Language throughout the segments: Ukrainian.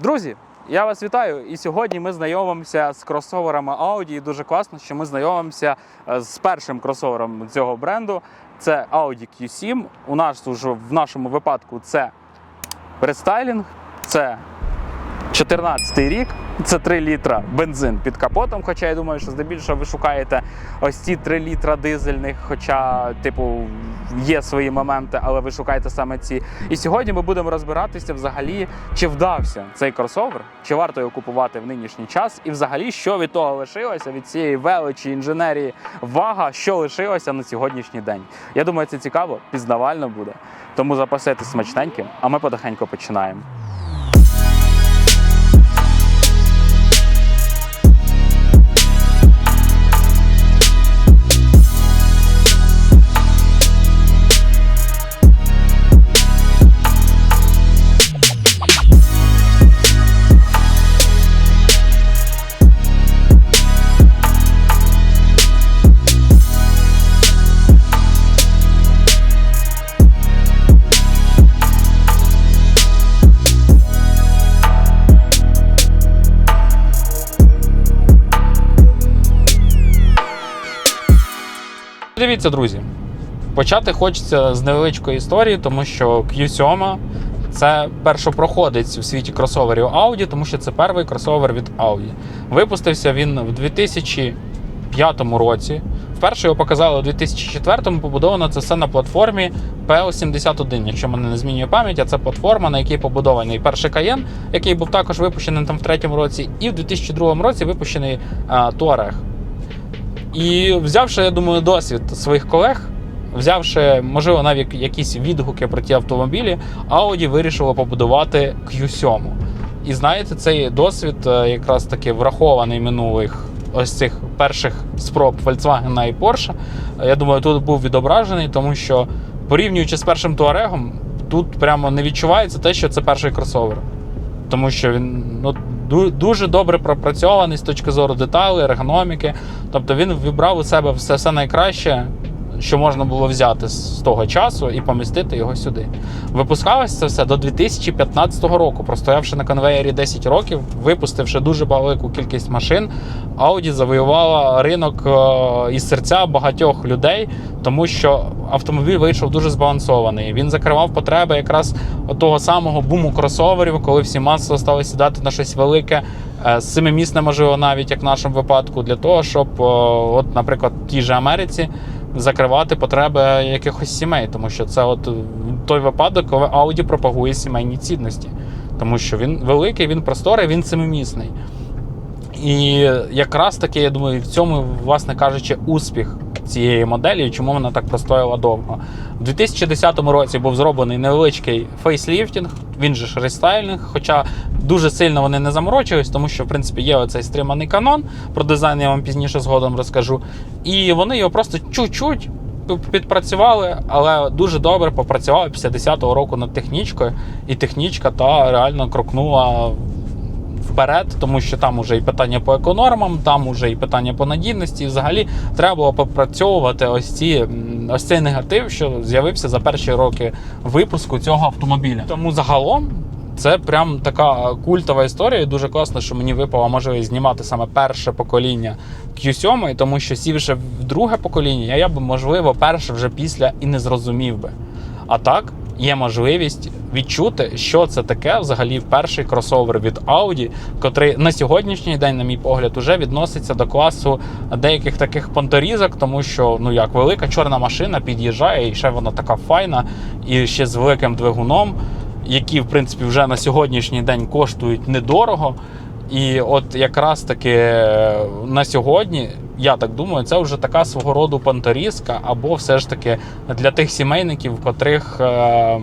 Друзі, я вас вітаю. І сьогодні ми знайомимося з кросоверами Audi. І дуже класно, що ми знайомимося е, з першим кросовером цього бренду. Це Audi Q7. У нас уже в нашому випадку це рестайлінг, це 14 й рік. Це 3 літра бензин під капотом. Хоча я думаю, що здебільшого ви шукаєте ось ці 3 літра дизельних, хоча, типу, є свої моменти, але ви шукаєте саме ці. І сьогодні ми будемо розбиратися взагалі, чи вдався цей кросовер, чи варто його купувати в нинішній час, і взагалі, що від того лишилося, від цієї величі інженерії вага, що лишилося на сьогоднішній день. Я думаю, це цікаво, пізнавально буде. Тому запасайтесь смачненьким, а ми потихеньку починаємо. Дивіться, друзі, почати хочеться з невеличкої історії, тому що Q7 це першопроходець у світі кросоверів Audi, тому що це перший кросовер від Audi. Випустився він в 2005 році. Вперше його показали у 2004-му, побудовано це все на платформі PL71, якщо мене не змінює пам'ять, а це платформа, на якій побудований перший Cayenne, який був також випущений там в третьому році, і в 2002 році випущений а, Touareg. І взявши, я думаю, досвід своїх колег, взявши, можливо, навіть якісь відгуки про ті автомобілі, Audi вирішило побудувати Q7. І знаєте, цей досвід е, якраз таки врахований минулих ось цих перших спроб Volkswagen і Porsche. Е, Я думаю, тут був відображений, тому що порівнюючи з першим Touareg, тут прямо не відчувається те, що це перший кросовер. Тому що він ну, дуже добре пропрацьований з точки зору деталей, ергономіки. Тобто він вибрав у себе все, все найкраще, що можна було взяти з того часу і помістити його сюди. Випускалось це все до 2015 року. Простоявши на конвеєрі 10 років, випустивши дуже велику кількість машин, Audi завоювала ринок е, і серця багатьох людей, тому що автомобіль вийшов дуже збалансований. Він закривав потреби якраз того самого буму кросоверів, коли всі масово стали сідати на щось велике, е, семимісне, можливо, навіть як в нашому випадку, для того, щоб, е, от, наприклад, в тій же Америці закривати потреби якихось сімей, тому що це от той випадок, коли Audi пропагує сімейні цінності, тому що він великий, він просторий, він семимісний. І якраз таки, я думаю, в цьому, власне кажучи, успіх цієї моделі, і чому вона так простояла довго. У 2010 році був зроблений невеличкий фейсліфтінг, він же ж рестайлінг, хоча дуже сильно вони не заморочились, тому що в принципі є оцей стриманий канон. Про дизайн я вам пізніше згодом розкажу. І вони його просто чуть-чуть підпрацювали, але дуже добре попрацювали після 10-го року над технічкою, і технічка та реально крокнула вперед, тому що там уже і питання по еконормам, там уже і питання по надійності. І взагалі треба було попрацьовувати ось ці ось цей негатив, що з'явився за перші роки випуску цього автомобіля. Тому загалом. Це прям така культова історія. і Дуже класно, що мені випала можливість знімати саме перше покоління Q7, тому що сівши в друге покоління, я б, можливо, перше вже після і не зрозумів би. А так, є можливість відчути, що це таке взагалі перший кросовер від Audi, котрий на сьогоднішній день, на мій погляд, уже відноситься до класу деяких таких понторізок, тому що ну як велика чорна машина під'їжджає, і ще вона така файна, і ще з великим двигуном, які в принципі вже на сьогоднішній день коштують недорого. І от якраз таки е, на сьогодні, я так думаю, це вже така свого роду панторізка, або все ж таки для тих сімейників, котрих е,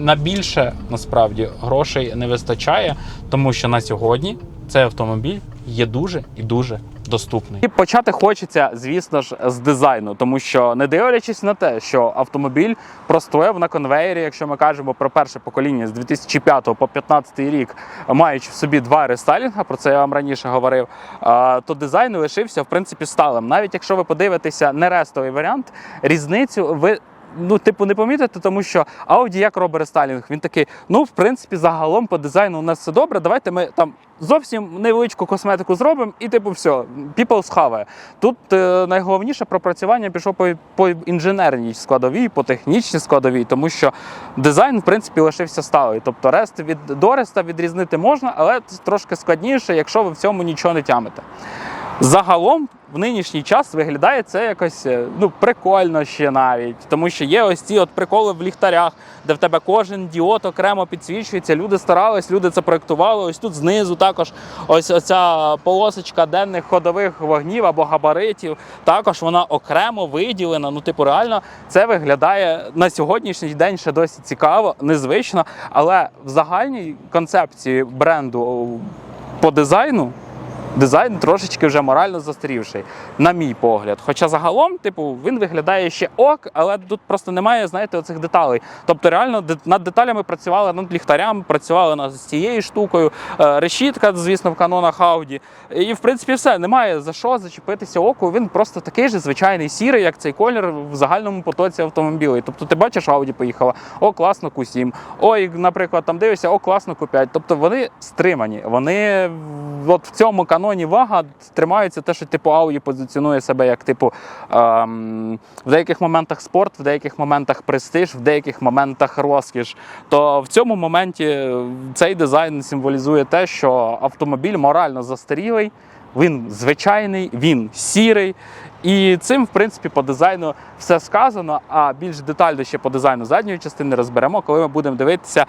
на більше насправді грошей не вистачає, тому що на сьогодні цей автомобіль є дуже і дуже доступний. І почати хочеться, звісно ж, з дизайну, тому що не дивлячись на те, що автомобіль простояв на конвеєрі, якщо ми кажемо про перше покоління з 2005 по 2015 рік, маючи в собі два рестайлінга, про це я вам раніше говорив, то дизайн лишився в принципі сталим. Навіть якщо ви подивитеся не рестовий варіант, різницю ви ну, типу, не помітити, тому що Audi як робить рестайлінг? Він такий, ну, в принципі, загалом по дизайну у нас все добре. Давайте ми там зовсім невеличку косметику зробимо, і типу, все, people схаває. Тут е, найголовніше пропрацювання пішло по, по інженерній складовій, по технічній складовій, тому що дизайн, в принципі, лишився сталий. Тобто рест від дореста відрізнити можна, але це трошки складніше, якщо ви в цьому нічого не тямите. Загалом в нинішній час виглядає це якось е, ну, прикольно ще навіть, тому що є ось ці от приколи в ліхтарях, де в тебе кожен діод окремо підсвічується. Люди старались, люди це проектували. Ось тут знизу також ось оця полосочка денних ходових вогнів або габаритів. Також вона окремо виділена. Ну, типу, реально це виглядає на сьогоднішній день ще досі цікаво, незвично. Але в загальній концепції бренду по дизайну дизайн трошечки вже морально застарівший, на мій погляд. Хоча загалом, типу, він виглядає ще ок, але тут просто немає, знаєте, оцих деталей. Тобто, реально над деталями працювали над ліхтарями, працювали над цією штукою. Е, Решітка, звісно, в канонах Audi. І в принципі все. Немає за що зачепитися оку. Він просто такий же звичайний сірий, як цей колір в загальному потоці автомобілів. Тобто, ти бачиш, Audi поїхала, о, класно Q7. Ой, наприклад, там дивишся, о, класно Q5. Тобто вони стримані. Вони от в цьому каноні вага тримаються те, що типу Audi позиціонує себе як типу ем, в деяких моментах спорт, в деяких моментах престиж, в деяких моментах розкіш. То в цьому моменті е, цей дизайн символізує те, що автомобіль морально застарілий. Він звичайний, він сірий. І цим, в принципі, по дизайну все сказано. А більш детально ще по дизайну задньої частини розберемо, коли ми будемо дивитися е,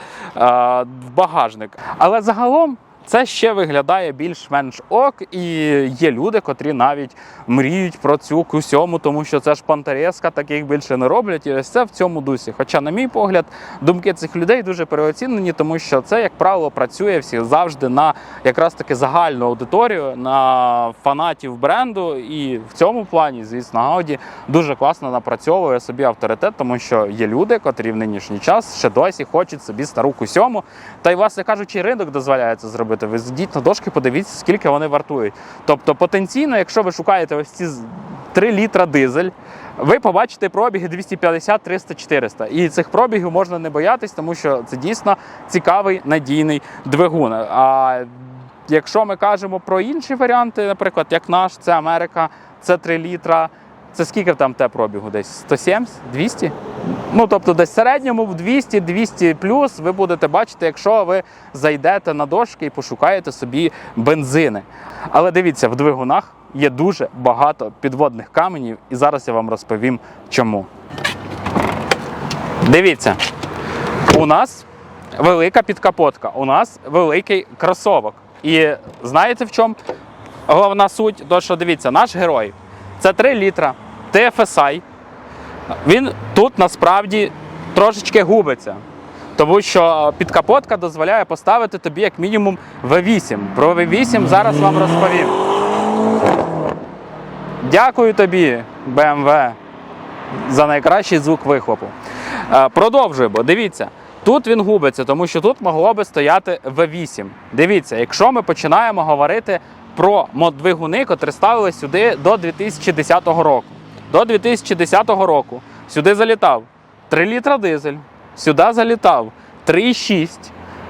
в багажник. Але загалом. Це ще виглядає більш-менш ок, і є люди, котрі навіть мріють про цю Q7, тому що це ж пантареска, таких більше не роблять, і ось це в цьому дусі. Хоча, на мій погляд, думки цих людей дуже переоцінені, тому що це, як правило, працює всі завжди на якраз таки загальну аудиторію, на фанатів бренду. І в цьому плані, звісно, Audi дуже класно напрацьовує собі авторитет, тому що є люди, котрі в нинішній час ще досі хочуть собі стару Q7. Та й, власне кажучи, ринок дозволяє це зробити. Ви зійдіть на дошки, подивіться, скільки вони вартують. Тобто, потенційно, якщо ви шукаєте ось ці з- 3 літра дизель, ви побачите пробіги 250, 300, 400. І цих пробігів можна не боятись, тому що це дійсно цікавий надійний двигун. А якщо ми кажемо про інші варіанти, наприклад, як наш, це Америка, це 3 літра. Це скільки там те пробігу? Десь 170, 200? Ну, тобто, десь в середньому в 200, 200 плюс ви будете бачити, якщо ви зайдете на дошки і пошукаєте собі бензини. Але дивіться, в двигунах є дуже багато підводних каменів, і зараз я вам розповім чому. Дивіться, у нас велика підкапотка, у нас великий кросовок. І знаєте в чому головна суть? То, що дивіться, наш герой це 3 літра TFSI. Він тут насправді трошечки губиться. Тому що підкапотка дозволяє поставити тобі як мінімум V8. Про V8 зараз вам розповім. Дякую тобі, BMW, за найкращий звук вихлопу. Е, Продовжуємо. Дивіться. Тут він губиться, тому що тут могло би стояти V8. Дивіться, якщо ми починаємо говорити про моддвигуни, котрі ставили сюди до 2010 року. До 2010 року сюди залітав 3 літра дизель, сюди залітав 3,6,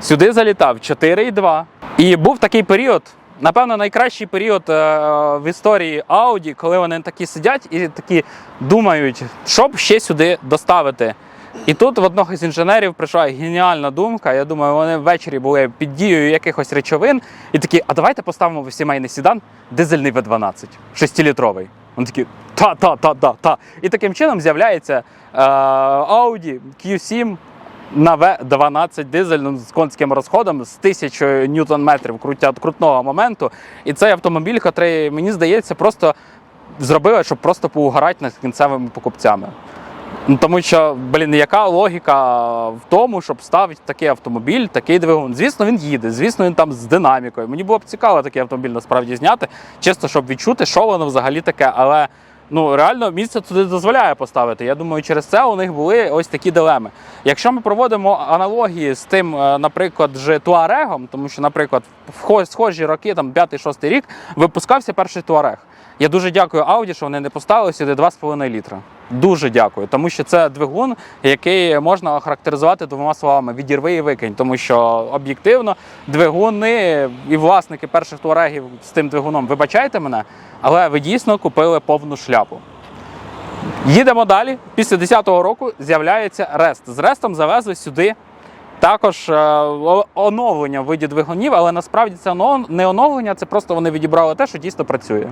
сюди залітав 4,2. І був такий період, напевно, найкращий період е, в історії Audi, коли вони такі сидять і такі думають, що б ще сюди доставити. І тут в одного з інженерів прийшла геніальна думка. Я думаю, вони ввечері були під дією якихось речовин і такі, а давайте поставимо в сімейний сідан дизельний V12, 6-літровий. Вони такі та-та-та-та-та. І таким чином з'являється е, Audi Q7 на V12 дизельним з конським розходом з 1000 ньютон-метрів крутного моменту. І цей автомобіль, який, мені здається, просто зробили, щоб просто поугарати над кінцевими покупцями. Ну, тому що, блін, яка логіка в тому, щоб ставити такий автомобіль, такий двигун? Звісно, він їде, звісно, він там з динамікою. Мені було б цікаво такий автомобіль насправді зняти, чисто щоб відчути, що воно взагалі таке. Але ну реально місце туди дозволяє поставити. Я думаю, через це у них були ось такі дилеми. Якщо ми проводимо аналогії з тим, е, наприклад, же Туарегом, тому що, наприклад, в схожі роки, там 5-6 рік, випускався перший Туарег. Я дуже дякую Audi, що вони не поставили сюди 2,5 літра. Дуже дякую, тому що це двигун, який можна охарактеризувати двома словами: відірви і викинь. Тому що об'єктивно двигуни і власники перших туарегів з тим двигуном, вибачайте мене, але ви дійсно купили повну шляпу. Їдемо далі. Після 10-го року з'являється Рест. З Рестом завезли сюди також е, оновлення в виді двигунів, але насправді це не оновлення, це просто вони відібрали те, що дійсно працює.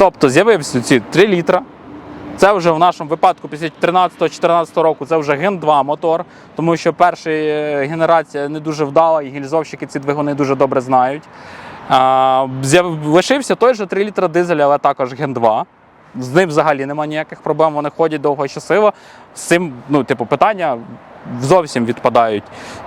Тобто з'явився ці 3 літра. Це вже в нашому випадку після 13-14 року це вже Ген 2 мотор, тому що перша е, генерація не дуже вдала, і гільзовщики ці двигуни дуже добре знають. Лишився той же 3 літра дизель, але також Ген 2. З ним взагалі немає ніяких проблем, вони ходять довго і щасливо. З цим, ну, типу, питання зовсім відпадають.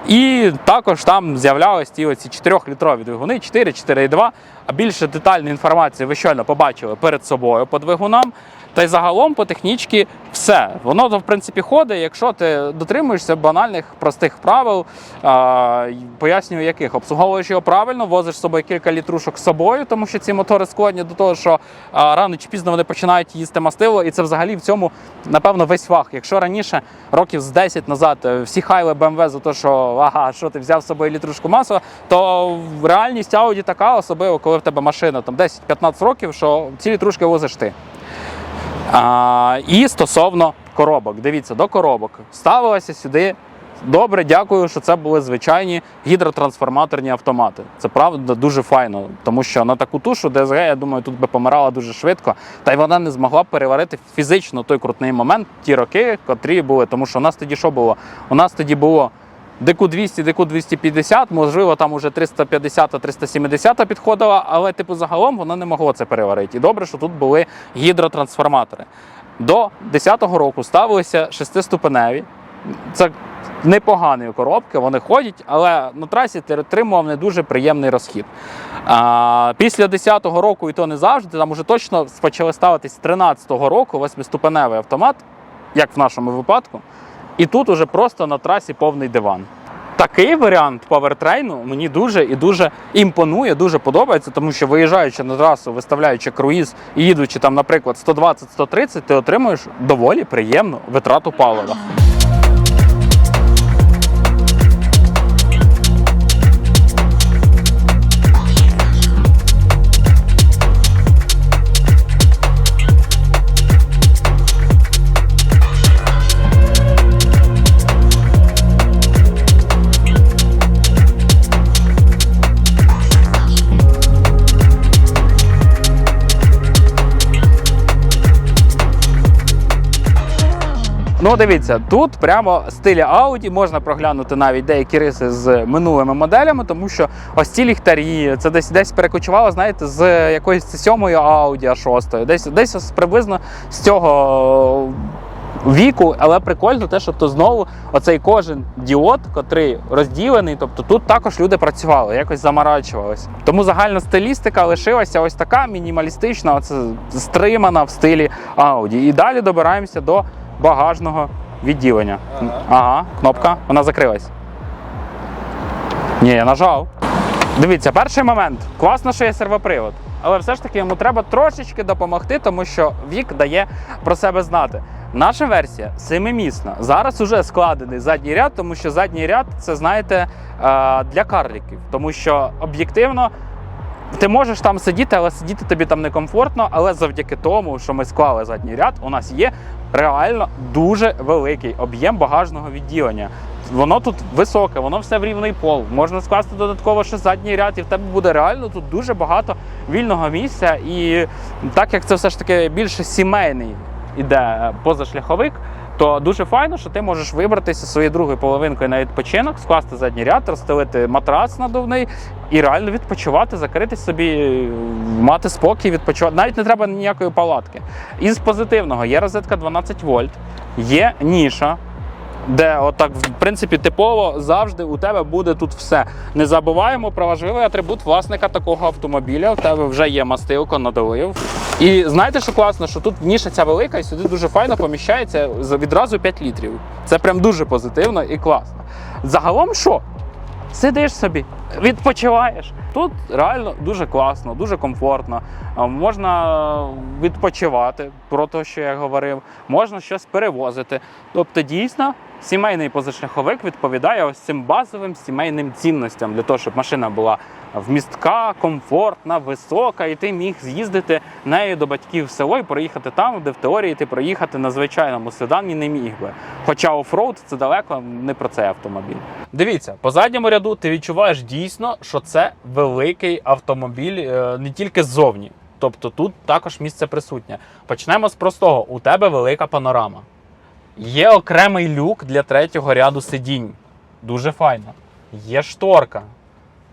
І також там з'являлись ті оці 4-літрові двигуни, 4, 4,2. А більше детальної інформації ви щойно побачили перед собою по двигунам. Та й загалом по технічці все. Воно в принципі ходить, якщо ти дотримуєшся банальних простих правил, а, пояснюю, яких обслуговуєш його правильно, возиш з собою кілька літрушок з собою, тому що ці мотори складні до того, що а, рано чи пізно вони починають їсти мастило, і це взагалі в цьому напевно весь фах. Якщо раніше років з 10 назад е, всі хайли BMW за те, що ага, що ти взяв з собою літрушку масла, то реальність Audi така, особливо коли в тебе машина там 10-15 років, що ці літрушки возиш ти. І стосовно коробок, дивіться, до коробок ставилася сюди. Добре, дякую, що це були звичайні гідротрансформаторні автомати. Це правда дуже файно, тому що на таку тушу ДСГ, я думаю, тут би помирала дуже швидко, та й вона не змогла переварити фізично той крутний момент, ті роки, котрі були. Тому що у нас тоді що було? У нас тоді було ДК 200, ДК 250, можливо, там уже 350 370 підходила, але типу загалом воно не могло це переварити. І добре, що тут були гідротрансформатори. До 10-го року ставилися шестиступеневі. Це непогані коробки, вони ходять, але на трасі ти отримував не дуже приємний розхід. А, після 10-го року, і то не завжди, там уже точно почали ставитись з 13-го року восьмиступеневий автомат, як в нашому випадку. І тут уже просто на трасі повний диван. Такий варіант павертрейну мені дуже і дуже імпонує, дуже подобається, тому що виїжджаючи на трасу, виставляючи круїз і їдучи там, наприклад, 120-130, ти отримуєш доволі приємну витрату палива. Ну, дивіться, тут прямо стилі Audi можна проглянути навіть деякі риси з минулими моделями, тому що ось ці ліхтарі, це десь десь перекочувало, знаєте, з якоїсь сьомої Audi а 6 десь десь приблизно з цього віку, але прикольно те, що то знову оцей кожен діод, котрий розділений, тобто тут також люди працювали, якось заморачувалися. Тому загальна стилістика лишилася ось така мінімалістична, оце стримана в стилі Audi. І далі добираємося до багажного відділення. Ага. Ага, кнопка, вона закрилась. Ні, я нажав. Дивіться, перший момент. Класно, що є сервопривод. Але все ж таки йому треба трошечки допомогти, тому що вік дає про себе знати. Наша версія семимісна. Зараз уже складений задній ряд, тому що задній ряд це знаєте е, для карліків, тому що об'єктивно. Ти можеш там сидіти, але сидіти тобі там некомфортно. Але завдяки тому, що ми склали задній ряд, у нас є реально дуже великий об'єм багажного відділення. Воно тут високе, воно все в рівний пол. Можна скласти додатково ще задній ряд, і в тебе буде реально тут дуже багато вільного місця. І так як це все ж таки більше сімейний іде позашляховик, то дуже файно, що ти можеш вибратися своєю другою половинкою на відпочинок, скласти задній ряд, розстелити матрац надувний і реально відпочивати, закрити собі, мати спокій, відпочивати. Навіть не треба ніякої палатки. Із позитивного є розетка 12 вольт, є ніша. Де отак, в принципі, типово завжди у тебе буде тут все. Не забуваємо про важливий атрибут власника такого автомобіля. У тебе вже є мастилко, надолив. І знаєте, що класно, що тут ніша ця велика, і сюди дуже файно поміщається відразу 5 літрів. Це прям дуже позитивно і класно. Загалом що? Сидиш собі, відпочиваєш. Тут реально дуже класно, дуже комфортно. Можна відпочивати, про те, що я говорив, можна щось перевозити. Тобто, дійсно, сімейний позашляховик відповідає ось цим базовим сімейним цінностям для того, щоб машина була вмістка, комфортна, висока, і ти міг з'їздити нею до батьків в село і проїхати там, де в теорії ти проїхати на звичайному седані не міг би. Хоча офроуд це далеко не про цей автомобіль. Дивіться, по задньому ряду ти відчуваєш дійсно, що це великий автомобіль е, не тільки ззовні. Тобто тут також місце присутнє. Почнемо з простого: у тебе велика панорама. Є окремий люк для третього ряду сидінь. Дуже файно. Є шторка.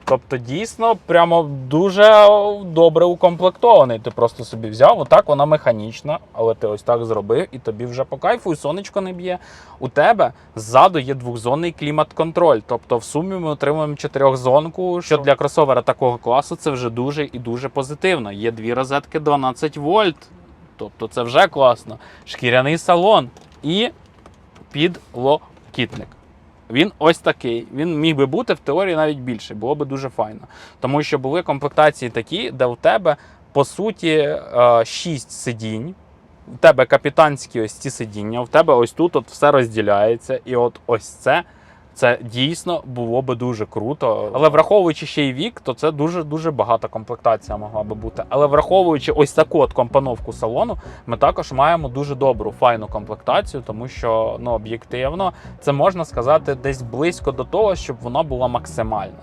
Тобто, дійсно, прямо дуже добре укомплектований. Ти просто собі взяв, отак вона механічна, але ти ось так зробив, і тобі вже по кайфу, і сонечко не б'є. У тебе ззаду є двохзонний клімат-контроль. Тобто, в сумі ми отримуємо чотирьохзонку, що для кросовера такого класу це вже дуже і дуже позитивно. Є дві розетки 12 вольт. Тобто це вже класно. Шкіряний салон і підлокітник. Він ось такий. Він міг би бути в теорії навіть більше, було би дуже файно. Тому що були комплектації такі, де у тебе по суті 6 сидінь. У тебе капітанські ось ці сидіння, у тебе ось тут от все розділяється. І от ось це. Це дійсно було би дуже круто. Але враховуючи ще й вік, то це дуже дуже багата комплектація могла би бути. Але враховуючи ось таку от компоновку салону, ми також маємо дуже добру файну комплектацію, тому що ну об'єктивно це можна сказати десь близько до того, щоб вона була максимальна.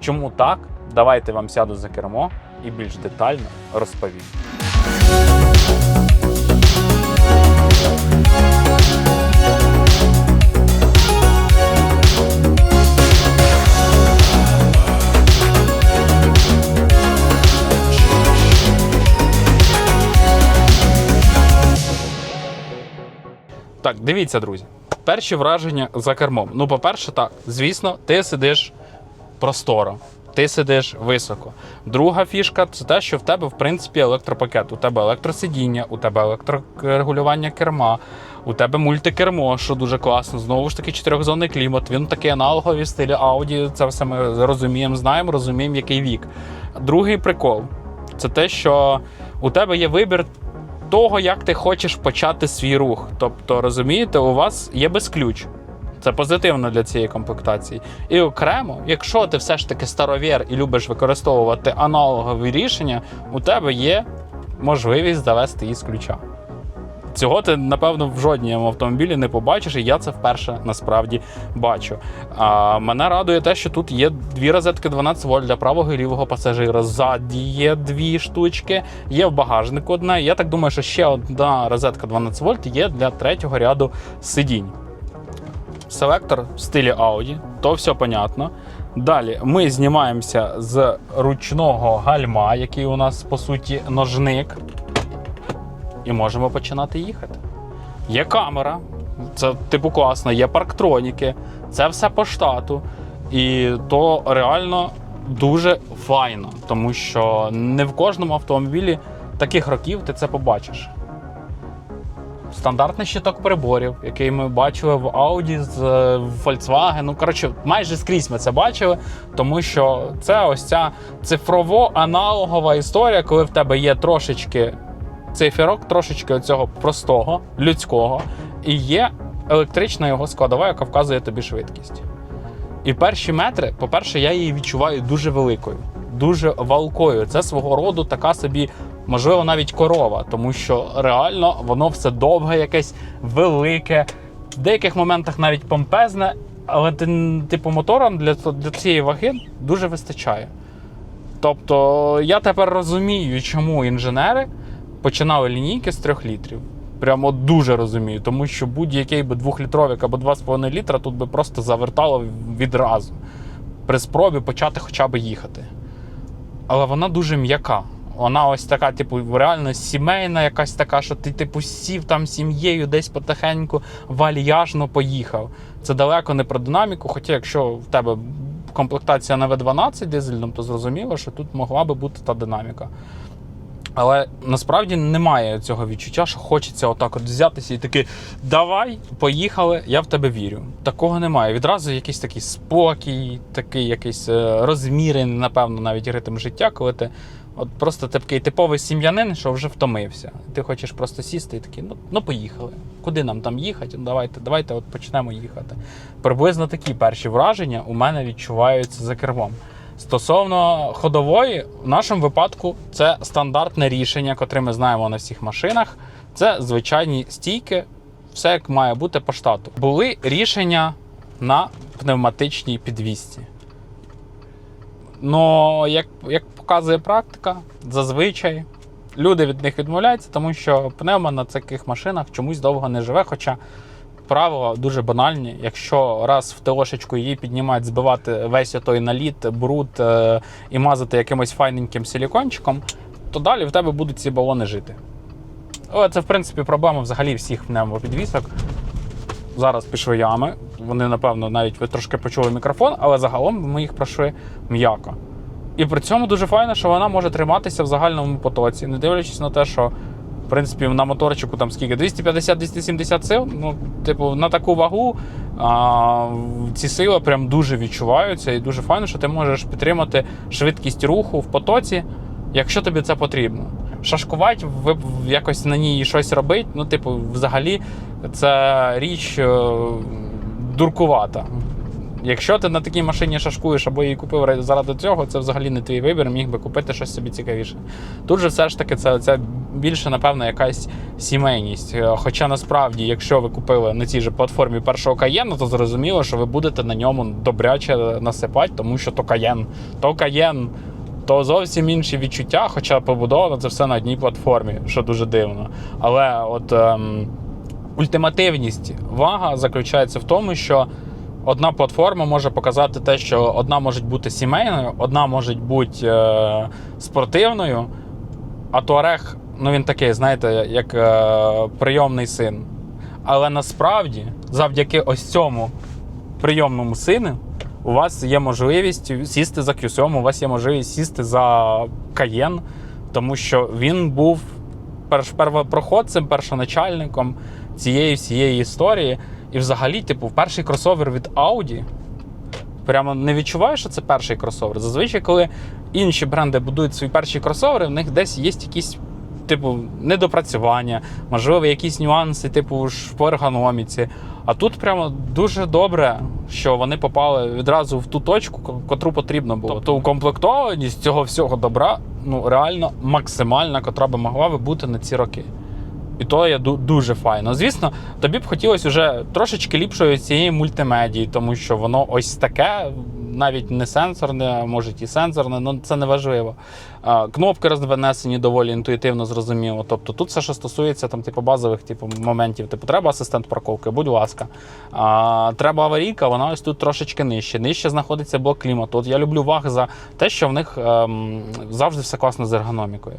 Чому так? Давайте вам сяду за кермо і більш детально розповім. Дивіться, друзі. Перші враження за кермом. Ну, по-перше, так, звісно, ти сидиш просторо, ти сидиш високо. Друга фішка це те, що в тебе, в принципі, електропакет. У тебе електросидіння, у тебе електрорегулювання керма, у тебе мультикермо, що дуже класно. Знову ж таки, чотирьохзонний клімат. Він такий аналоговий в стилі Audi. Це все ми розуміємо, знаємо, розуміємо, який вік. Другий прикол це те, що у тебе є вибір того, як ти хочеш почати свій рух. Тобто, розумієте, у вас є безключ. Це позитивно для цієї комплектації. І окремо, якщо ти все ж таки старовір і любиш використовувати аналогові рішення, у тебе є можливість завести її з ключа. Цього ти, напевно, в жодному автомобілі не побачиш, і я це вперше насправді бачу. А мене радує те, що тут є дві розетки 12 вольт для правого і лівого пасажира. Ззаді є дві штучки, є в багажнику одна. Я так думаю, що ще одна розетка 12 вольт є для третього ряду сидінь. Селектор в стилі Audi, то все понятно. Далі ми знімаємося з ручного гальма, який у нас по суті ножник і можемо починати їхати. Є камера, це типу класно, є парктроніки, це все по штату. І то реально дуже файно, тому що не в кожному автомобілі таких років ти це побачиш. Стандартний щиток приборів, який ми бачили в Audi з е, Volkswagen. Ну, коротше, майже скрізь ми це бачили, тому що це ось ця цифрово-аналогова історія, коли в тебе є трошечки циферок, трошечки цього простого, людського, і є електрична його складова, яка вказує тобі швидкість. І перші метри, по-перше, я її відчуваю дуже великою, дуже валкою. Це свого роду така собі, можливо, навіть корова, тому що реально воно все довге, якесь велике, в деяких моментах навіть помпезне, але ти- типу мотором для, для цієї ваги дуже вистачає. Тобто я тепер розумію, чому інженери починали лінійки з 3 літрів. Прямо дуже розумію, тому що будь-який би 2-літровик або 2,5 літра тут би просто завертало відразу при спробі почати хоча б їхати. Але вона дуже м'яка. Вона ось така, типу, реально сімейна, якась така, що ти, типу, сів там сім'єю, десь потихеньку вальяжно поїхав. Це далеко не про динаміку, хоча якщо в тебе комплектація на V12 дизельним, то зрозуміло, що тут могла би бути та динаміка. Але насправді немає цього відчуття, що хочеться отак от взятися і таки давай, поїхали, я в тебе вірю. Такого немає. Відразу якийсь такий спокій, такий якийсь е, розмірений, напевно, навіть ритм життя, коли ти от просто такий типовий сім'янин, що вже втомився. Ти хочеш просто сісти і такий, ну, ну поїхали. Куди нам там їхати? Ну, Давайте, давайте от почнемо їхати. Приблизно такі перші враження у мене відчуваються за кермом. Стосовно ходової, в нашому випадку це стандартне рішення, котре ми знаємо на всіх машинах. Це звичайні стійки, все як має бути по штату. Були рішення на пневматичній підвісці. Ну, як, як показує практика, зазвичай люди від них відмовляються, тому що пневма на таких машинах чомусь довго не живе. Хоча правила дуже банальні. Якщо раз в ТОшечку її піднімають, збивати весь той наліт, бруд е, і мазати якимось файненьким силікончиком, то далі в тебе будуть ці балони жити. Але це, в принципі, проблема взагалі всіх пневмопідвісок. Зараз пішли ями. Вони, напевно, навіть ви трошки почули мікрофон, але загалом ми їх пройшли м'яко. І при цьому дуже файно, що вона може триматися в загальному потоці, не дивлячись на те, що в принципі на моторчику там скільки 250-270 сил. Ну, типу, на таку вагу а, ці сили прям дуже відчуваються, і дуже файно, що ти можеш підтримати швидкість руху в потоці, якщо тобі це потрібно. Шашкувати, ви- якось на ній щось робити, ну, типу, взагалі, це річ е, дуркувата. Якщо ти на такій машині шашкуєш або її купив заради цього, це взагалі не твій вибір, міг би купити щось собі цікавіше. Тут же все ж таки це, це більше, напевно, якась сімейність. Е, Хоча насправді, якщо ви купили на цій же платформі першого каєну, то зрозуміло, що ви будете на ньому добряче насипати, тому що то каєн, то каєн. То зовсім інші відчуття, хоча побудовано це все на одній платформі, що дуже дивно. Але от ем, ультимативність вага заключається в тому, що одна платформа може показати те, що одна може бути сімейною, одна може бути е, спортивною, а Туарег, ну він такий, знаєте, як е, прийомний син. Але насправді, завдяки ось цьому прийомному сину, у вас є можливість сісти за Q7, у вас є можливість сісти за Каєн, тому що він був перш, первопроходцем, першоначальником цієї всієї історії. І взагалі, типу, перший кросовер від Audi. Прямо не відчуваєш, що це перший кросовер. Зазвичай, коли інші бренди будують свої перші кросовери, в них десь є якісь, типу, недопрацювання, можливо, якісь нюанси, типу ж по ергономіці. А тут прямо дуже добре, що вони попали відразу в ту точку, котру потрібно було. Тобто укомплектованість цього всього добра ну реально максимальна, котра би могла би бути на ці роки. І то є ду- дуже файно. Звісно, тобі б хотілося вже трошечки ліпшої цієї мультимедії, тому що воно ось таке, навіть не сенсорне, може і сенсорне, але це не важливо. Кнопки розвнесені доволі інтуїтивно зрозуміло. Тобто тут все, що стосується там, типу, базових типу, моментів, типу, треба асистент парковки, будь ласка. А, треба аварійка, вона ось тут трошечки нижче. Нижче знаходиться блок клімату. От я люблю ваг за те, що в них ем, завжди все класно з ергономікою.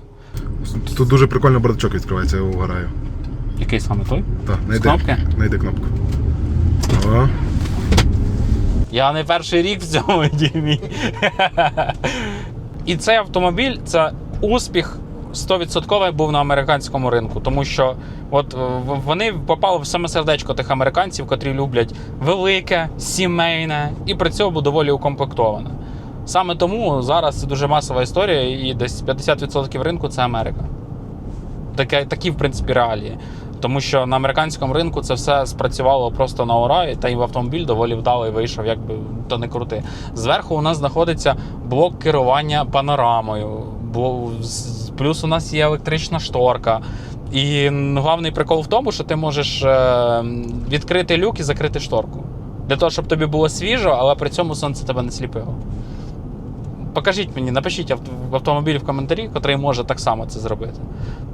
Тут дуже прикольно бардачок відкривається, я його вгораю. Який саме той? Так, найди. кнопки? Найди кнопку. О, Я не перший рік в цьому дімі. І цей автомобіль це успіх 100% був на американському ринку, тому що от е, вони попали в саме сердечко тих американців, котрі люблять велике, сімейне і при цьому доволі укомплектоване. Саме тому зараз це дуже масова історія, і десь 50% ринку це Америка. Таке, такі, в принципі, реалії. Тому що на американському ринку це все спрацювало просто на ура, та й в автомобіль доволі вдалий вийшов, як би то не крути. Зверху у нас знаходиться блок керування панорамою, плюс у нас є електрична шторка. І головний прикол в тому, що ти можеш е, відкрити люк і закрити шторку. Для того, щоб тобі було свіжо, але при цьому сонце тебе не сліпило. Покажіть мені, напишіть в автомобілі в коментарі, котрий може так само це зробити.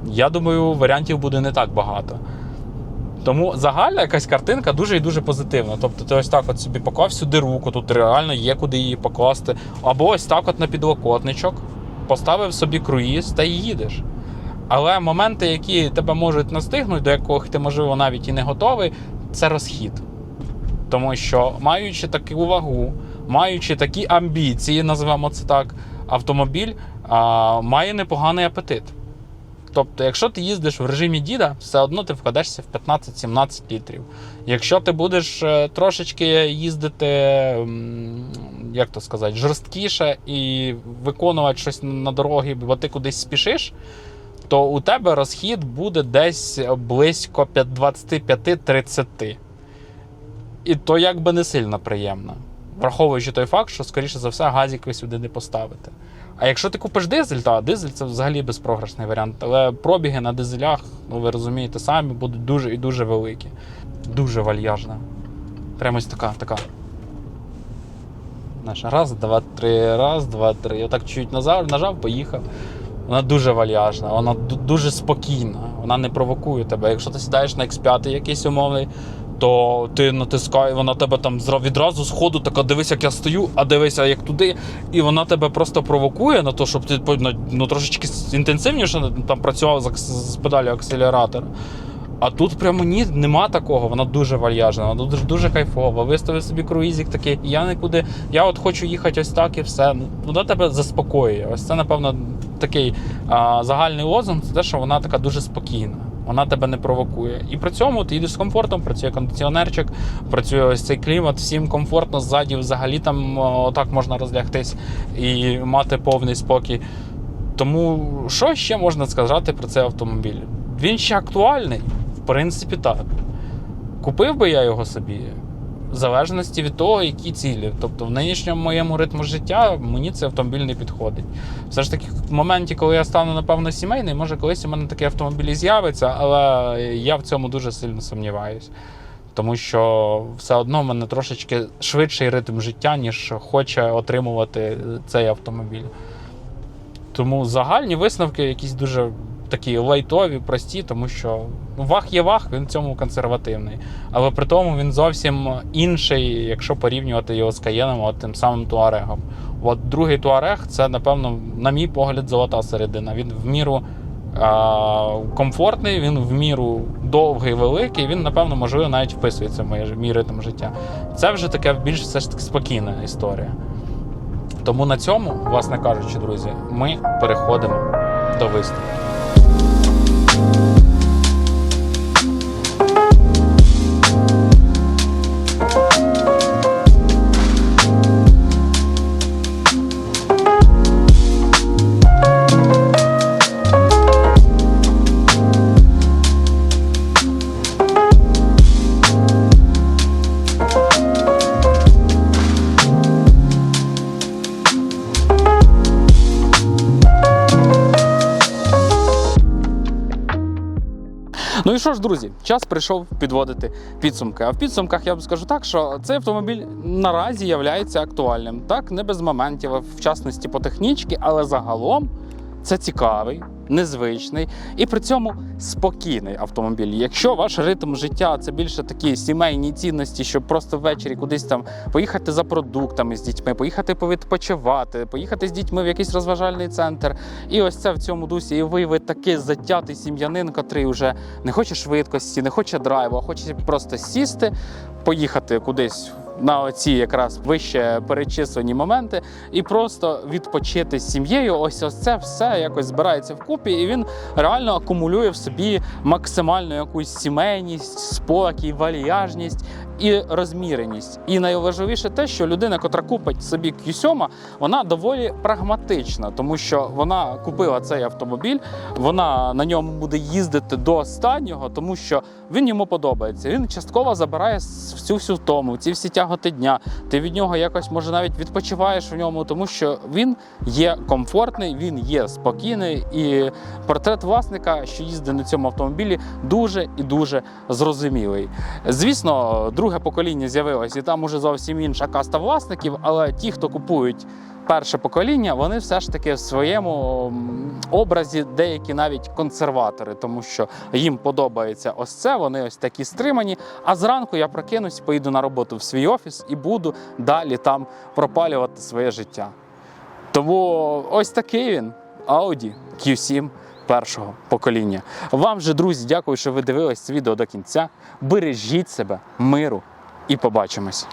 Я думаю, варіантів буде не так багато. Тому загальна якась картинка дуже і дуже позитивна. Тобто ти ось так от собі поклав сюди руку, тут реально є куди її покласти. Або ось так от на підлокотничок, поставив собі круїз та й їдеш. Але моменти, які тебе можуть настигнути, до яких ти, можливо, навіть і не готовий, це розхід. Тому що, маючи таку вагу, маючи такі амбіції, називаємо це так, автомобіль а, має непоганий апетит. Тобто, якщо ти їздиш в режимі діда, все одно ти вкладешся в 15-17 літрів. Якщо ти будеш е, трошечки їздити, як то сказати, жорсткіше і виконувати щось на дорогі, бо ти кудись спішиш, то у тебе розхід буде десь близько 25-30. І то якби не сильно приємно. Враховуючи той факт, що, скоріше за все, газік ви сюди не поставите. А якщо ти купиш дизель, то дизель це взагалі безпрограшний варіант. Але пробіги на дизелях, ну ви розумієте самі, будуть дуже і дуже великі. Дуже вальяжна. Прямо ось така, така. Знаєш, раз, два, три, раз, два, три. Я так чуть нажав, нажав, поїхав. Вона дуже вальяжна, вона дуже спокійна, вона не провокує тебе. Якщо ти сідаєш на X5 якийсь умовний, то ти натискаєш, вона тебе там відразу з ходу така дивись, як я стою, а дивися, як туди. І вона тебе просто провокує на те, щоб ти ну, трошечки інтенсивніше там працював з, педалі акселератора. А тут прямо ні, нема такого, вона дуже вальяжна, вона дуже, дуже кайфова. Виставив собі круїзик такий, я нікуди. Я от хочу їхати ось так і все. Ну, Вона тебе заспокоює. Ось це, напевно, такий а, загальний лозунг, це те, що вона така дуже спокійна. Вона тебе не провокує. І при цьому ти їдеш з комфортом, працює кондиціонерчик, працює ось цей клімат, всім комфортно, ззаді взагалі там отак можна розлягтись і мати повний спокій. Тому що ще можна сказати про цей автомобіль? Він ще актуальний, в принципі, так. Купив би я його собі, в залежності від того, які цілі. Тобто, в нинішньому моєму ритму життя мені цей автомобіль не підходить. Все ж таки, в моменті, коли я стану, напевно, сімейний, може колись у мене такий автомобіль і з'явиться, але я в цьому дуже сильно сумніваюся. Тому що все одно в мене трошечки швидший ритм життя, ніж хоче отримувати цей автомобіль. Тому загальні висновки якісь дуже такі лайтові, прості, тому що ну, ваг є ваг, він в цьому консервативний. Але при тому він зовсім інший, якщо порівнювати його з Каєном, от тим самим Туарегом. От другий Туарег це, напевно, на мій погляд, золота середина. Він в міру а, комфортний, він в міру довгий, великий, він, напевно, можливо, навіть вписується в моє мій ритм життя. Це вже таке більш все ж таки спокійна історія. Тому на цьому, власне кажучи, друзі, ми переходимо до висновку. Друзі, час прийшов підводити підсумки. А в підсумках я вам скажу так, що цей автомобіль наразі є актуальним. Так, не без моментів, в частності по технічці, але загалом це цікавий, незвичний і при цьому спокійний автомобіль. Якщо ваш ритм життя це більше такі сімейні цінності, щоб просто ввечері кудись там поїхати за продуктами з дітьми, поїхати повідпочивати, поїхати з дітьми в якийсь розважальний центр. І ось це в цьому дусі. І ви, ви такий затятий сім'янин, котрий вже не хоче швидкості, не хоче драйву, а хоче просто сісти, поїхати кудись. На оці якраз вище перечислені моменти, і просто відпочити з сім'єю. Ось ось це все якось збирається вкупі, і він реально акумулює в собі максимальну якусь сімейність, спокій, вальяжність і розміреність. І найважливіше те, що людина, котра купить собі Q7, вона доволі прагматична, тому що вона купила цей автомобіль, вона на ньому буде їздити до останнього, тому що він йому подобається. Він частково забирає всю всю втому, ці всі тяготи дня. Ти від нього якось може навіть відпочиваєш в ньому, тому що він є комфортний, він є спокійний. І портрет власника, що їздить на цьому автомобілі, дуже і дуже зрозумілий. Звісно, друге покоління з'явилось, і там уже зовсім інша каста власників, але ті, хто купують. Перше покоління, вони все ж таки в своєму образі деякі навіть консерватори, тому що їм подобається ось це. Вони ось такі стримані. А зранку я прокинусь, поїду на роботу в свій офіс і буду далі там пропалювати своє життя. Тому ось такий він Audi Q7 першого покоління. Вам же, друзі, дякую, що ви дивились це відео до кінця. Бережіть себе, миру і побачимось.